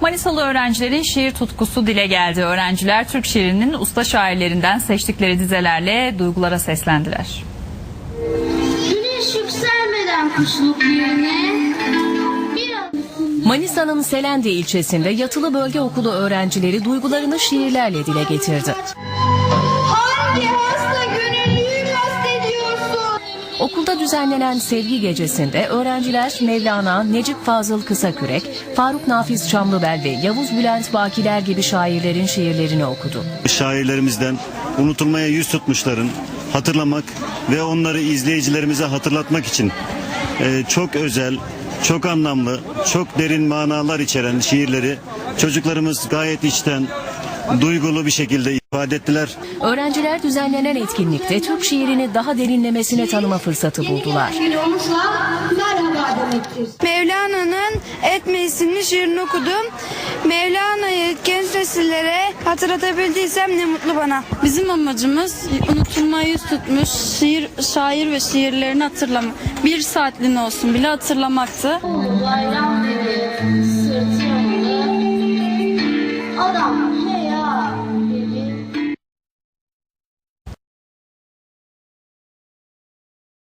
Manisalı öğrencilerin şiir tutkusu dile geldi. Öğrenciler Türk şiirinin usta şairlerinden seçtikleri dizelerle duygulara seslendiler. Güneş yükselmeden kuşluk yerine Manisa'nın Selendi ilçesinde yatılı bölge okulu öğrencileri duygularını şiirlerle dile getirdi. Okulda düzenlenen sevgi gecesinde öğrenciler Mevlana, Necip Fazıl Kısakürek, Faruk Nafiz Çamlıbel ve Yavuz Bülent Bakiler gibi şairlerin şiirlerini okudu. şairlerimizden unutulmaya yüz tutmuşların hatırlamak ve onları izleyicilerimize hatırlatmak için e, çok özel, çok anlamlı, çok derin manalar içeren şiirleri çocuklarımız gayet içten, duygulu bir şekilde ifade ettiler. Öğrenciler düzenlenen etkinlikte Türk şiirini daha derinlemesine tanıma fırsatı buldular. Mevlana'nın Etme isimli şiirini okudum. Mevlana'yı genç nesillere hatırlatabildiysem ne mutlu bana. Bizim amacımız unutulmayı yüz tutmuş şiir, şair ve şiirlerini hatırlamak. Bir saatliğine olsun bile hatırlamaktı. Bayram.